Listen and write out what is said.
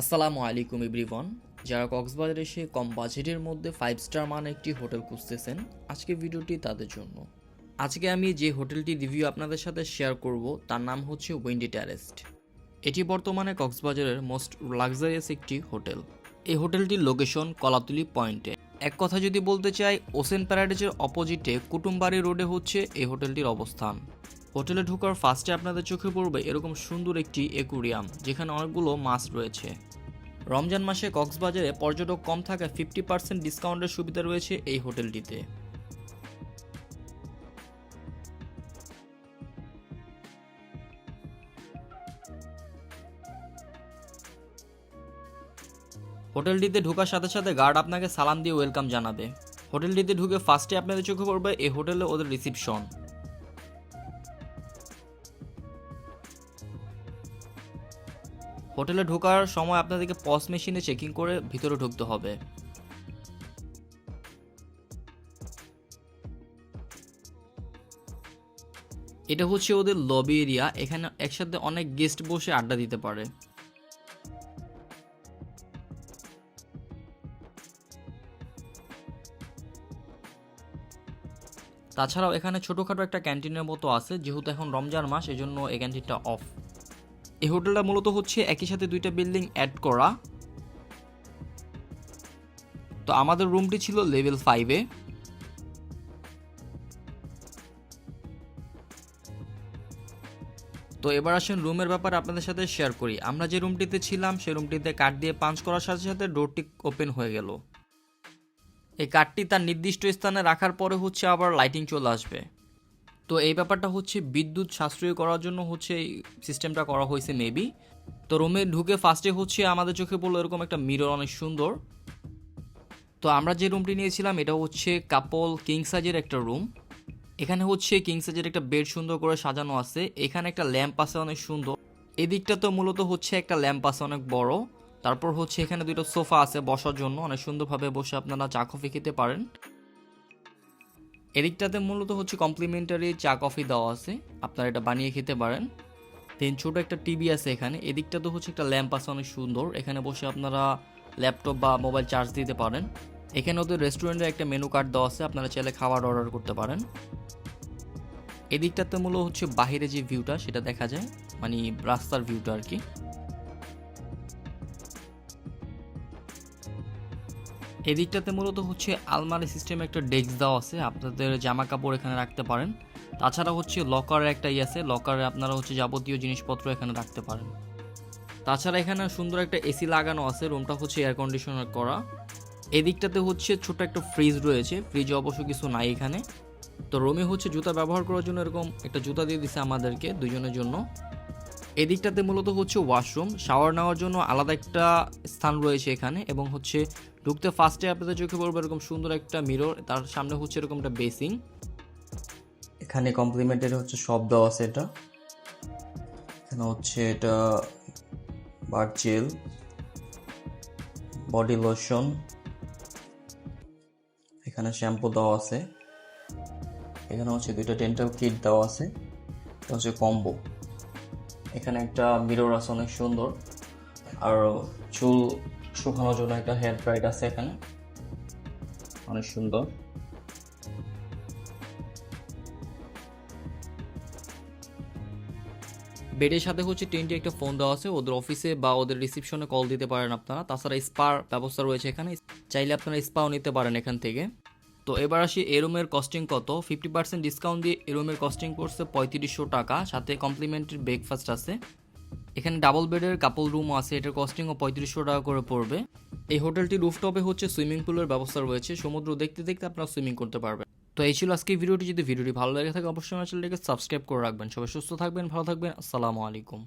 আসসালামু আলাইকুম এভরিওয়ান। যারা কক্সবাজারে এসে কম বাজেটের মধ্যে ফাইভ স্টার মান একটি হোটেল খুঁজতেছেন, আজকে ভিডিওটি তাদের জন্য। আজকে আমি যে হোটেলটি রিভিউ আপনাদের সাথে শেয়ার করব, তার নাম হচ্ছে উইন্ডি ট্যারেস্ট এটি বর্তমানে কক্সবাজারের মোস্ট লাক্সারিয়াস একটি হোটেল। এই হোটেলটির লোকেশন কলাতুলি পয়েন্টে এক কথা যদি বলতে চাই ওসেন প্যারাডাইজের অপোজিটে কুটুমবাড়ি রোডে হচ্ছে এই হোটেলটির অবস্থান। হোটেলে ঢোকার ফার্স্টে আপনাদের চোখে পড়বে এরকম সুন্দর একটি একুরিয়াম, যেখানে অনেকগুলো মাছ রয়েছে। রমজান মাসে কক্সবাজারে পর্যটক কম থাকায় ফিফটি পার্সেন্ট ডিসকাউন্টের সুবিধা রয়েছে এই হোটেলটিতে। হোটেলটিতে ঢোকার সাথে সাথে গার্ড আপনাকে সালাম দিয়ে ওয়েলকাম জানাবে। হোটেলটিতে ঢুকে ফার্স্টে আপনাদের চোখে পড়বে, এই হোটেলে ওদের রিসিপশন। হোটেলে ঢোকার সময় আপনাদেরকে পস মেশিনে চেকিং করে ভিতরে ঢুকতে হবে। এটা হচ্ছে ওদের লবি এরিয়া এখানে একসাথে অনেক গেস্ট বসে আড্ডা দিতে পারে। তাছাড়াও এখানে ছোটোখাটো একটা ক্যান্টিনের মতো আছে, যেহেতু এখন রমজান মাস, এজন্য এই ক্যান্টিনটা অফ এই হোটেলটা মূলত হচ্ছে একই সাথে দুইটা বিল্ডিং অ্যাড করা। তো আমাদের রুমটি ছিল লেভেল ফাইভে তো এবার আসেন রুমের ব্যাপারে আপনাদের সাথে শেয়ার করি। আমরা যে রুমটিতে ছিলাম সেই রুমটিতে কাঠ দিয়ে পাঞ্চ করার সাথে সাথে ডোরটি ওপেন হয়ে গেল। এই কাঠটি তার নির্দিষ্ট স্থানে রাখার পরে হচ্ছে আবার লাইটিং চলে আসবে। তো এই ব্যাপারটা হচ্ছে বিদ্যুৎ সাশ্রয় করার জন্য হচ্ছে এই সিস্টেমটা করা হয়েছে মেবি তো রুমে ঢুকে ফার্স্টে হচ্ছে আমাদের চোখে পড়ল এরকম একটা মিরর অনেক সুন্দর। তো আমরা যে রুমটি নিয়েছিলাম, এটা হচ্ছে কাপল কিং সাইজের একটা রুম এখানে হচ্ছে কিং সাইজের একটা বেড সুন্দর করে সাজানো আছে। এখানে একটা ল্যাম্প আছে অনেক সুন্দর। এদিকটা তো মূলত হচ্ছে একটা ল্যাম্প আছে অনেক বড়। তারপর হচ্ছে এখানে দুটো সোফা আছে বসার জন্য। অনেক সুন্দরভাবে বসে আপনারা চা কফি খেতে পারেন। এদিকটাতে মূলত হচ্ছে কমপ্লিমেন্টারি চা কফি দেওয়া আছে। আপনারা এটা বানিয়ে খেতে পারেন। দেন ছোট একটা টিভি আছে এখানে। এদিকটা তো হচ্ছে একটা ল্যাম্প আছে, অনেক সুন্দর। এখানে বসে আপনারা ল্যাপটপ বা মোবাইল চার্জ দিতে পারেন। এখানে ওদের রেস্টুরেন্টের একটা মেনু কার্ড দেওয়া আছে। আপনারা চাইলে খাবার অর্ডার করতে পারেন। এদিকটাতে মূলত হচ্ছে বাহিরে যে ভিউটা সেটা দেখা যায়। মানে রাস্তার ভিউটা আর কি। এদিকটাতে মূলত হচ্ছে আলমারি সিস্টেমে একটা ডেস্ক দেওয়া আছে, আপনাদের জামা কাপড় এখানে রাখতে পারেন। তাছাড়া হচ্ছে লকারের একটা ইয়ে আছে লকারে আপনারা হচ্ছে যাবতীয় জিনিসপত্র এখানে রাখতে পারেন। তাছাড়া এখানে সুন্দর একটা এসি লাগানো আছে রুমটা হচ্ছে এয়ার কন্ডিশনার করা। এদিকটাতে হচ্ছে ছোট একটা ফ্রিজ রয়েছে ফ্রিজে অবশ্য কিছু নাই এখানে। তো রুমে হচ্ছে জুতা ব্যবহার করার জন্য এরকম একটা জুতা দিয়ে দিছে আমাদেরকে দুজনের জন্য। এদিকটাতে মূলত হচ্ছে ওয়াশরুম শাওয়ার নেওয়ার জন্য আলাদা একটা স্থান রয়েছে এখানে এবং হচ্ছে ঢুকতে ফার্স্টে আপনাদের চোখে পড়বে এরকম সুন্দর একটা মিরর তার সামনে হচ্ছে এরকম একটা বেসিং এখানে কমপ্লিমেন্টারি হচ্ছে সব দেওয়া আছে এটা। এখানে হচ্ছে এটা বার জেল বডি লোশন এখানে শ্যাম্পু দেওয়া আছে। এখানে হচ্ছে দুইটা ডেন্টাল কিট দেওয়া আছে, এটা হচ্ছে কম্বো এখানে একটা মিরর আছে অনেক সুন্দর। আর চুল শুকানোর জন্য একটা হেয়ার ড্রাইড আছে এখানে। অনেক সুন্দর। বেডের সাথে হচ্ছে টেন্টে একটা ফোন দেওয়া আছে, ওদের অফিসে বা ওদের রিসিপশনে কল দিতে পারেন আপনারা। তাছাড়া স্পার ব্যবস্থা রয়েছে এখানে। চাইলে আপনারা স্পাও নিতে পারেন এখান থেকে। তো এবার আসি, এ রুমের কস্টিং কত? ফিফটি পার্সেন্ট ডিসকাউন্ট দিয়ে এ রুমের কস্টিং পড়ছে পঁয়ত্রিশশো টাকা। সাথে কমপ্লিমেন্টারি ব্রেকফাস্ট আছে। এখানে ডাবল বেডের কাপল রুমও আছে, এটার কস্টিংও পঁয়ত্রিশশো টাকা করে পড়বে। এই হোটেলটি রুফটপে হচ্ছে সুইমিং পুলের ব্যবস্থা রয়েছে, সমুদ্র দেখতে দেখতে আপনারা সুইমিং করতে পারবেন। তো এই ছিল আজকে ভিডিওটি, যদি ভিডিওটি ভালো লেগে থাকে, অবশ্যই আমার চ্যানেলটিকে সাবস্ক্রাইব করে রাখবেন। সবাই সুস্থ থাকবেন, ভালো থাকবেন, আসসালামু আলাইকুম।